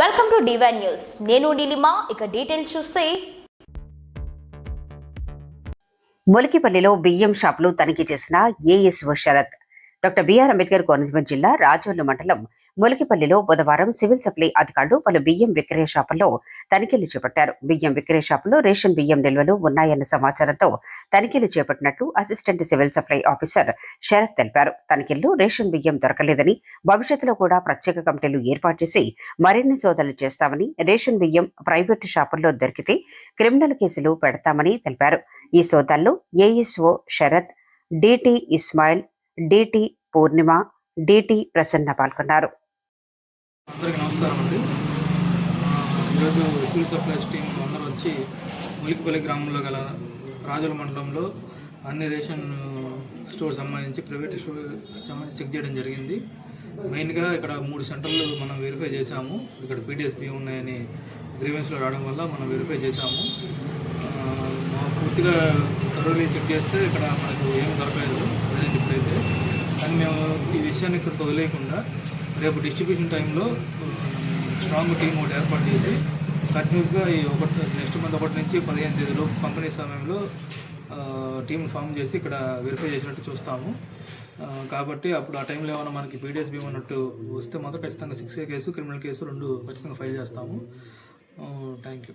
Welcome to divine news నేను నీలిమా ఇక details చూస్తే. ములికిపల్లిలో బియ్యం షాపులు తనిఖీ చేసిన ASO Sharath. Doctor BR Ambedkar Konaseema జిల్లా రాజోలు మండలం ములికిపల్లిలో బుధవారం సివిల్ సప్లై అధికారులు పలు బియ్యం విక్రయ షాపుల్లో తనిఖీలు చేపట్టారు. బియ్యం విక్రయ షాపులో రేషన్ బియ్యం నిల్వలు ఉన్నాయన్న సమాచారంతో తనిఖీలు చేపట్టినట్లు assistant civil supply officer Sharath తెలిపారు. తనిఖీల్లో రేషన్ బియ్యం దొరకలేదని భవిష్యత్తులో కూడా ప్రత్యేక కమిటీలు ఏర్పాటు చేసి మరిన్ని సోదనలు చేస్తామని రేషన్ బియ్యం ప్రైవేటు షాపుల్లో దొరికితే క్రిమినల్ కేసులు పెడతామని తెలిపారు. ఈ సోదాల్లో ASO Sharath DT Ismail DT Purnima DT Prasanna పాల్గొన్నారు. అందరికీ నమస్కారం అండి. ఈరోజు స్కూల్ సప్లైస్ టీం అందరూ వచ్చి ములికిపల్లి గ్రామంలో గల రాజుల మండలంలో అన్ని రేషన్ స్టోర్ సంబంధించి ప్రైవేట్ స్టోర్ సంబంధించి చెక్ చేయడం జరిగింది. మెయిన్గా ఇక్కడ మూడు సెంటర్లు మనం వెరిఫై చేశాము. ఇక్కడ పీడిఎస్పీ ఉన్నాయని గ్రీవెన్స్లో రావడం వల్ల మనం వెరిఫై చేశాము. పూర్తిగా థరోలీ చెక్ చేస్తే ఇక్కడ మనకు ఏం దొరకలేదు. ప్రజెంట్ ఇప్పుడైతే. కానీ మేము ఈ విషయాన్ని ఇక్కడ వదిలేయకుండా రేపు డిస్ట్రిబ్యూషన్ టైంలో స్ట్రాంగ్ టీం ఒకటి ఏర్పాటు చేసి కంటిన్యూస్గా ఈ ఒకటి నెక్స్ట్ మంత్ ఒకటి నుంచి పదిహేను తేదీలో పంపిణీ సమయంలో టీం ఫామ్ చేసి ఇక్కడ వెరిఫై చేసినట్టు చూస్తాము. కాబట్టి అప్పుడు ఆ టైంలో ఏమైనా మనకి పీడిఎస్ బీమ్ అన్నట్టు వస్తే మాత్రం ఖచ్చితంగా సిక్స్ కేసు క్రిమినల్ కేసు రెండు ఖచ్చితంగా ఫైల్ చేస్తాము. Thank you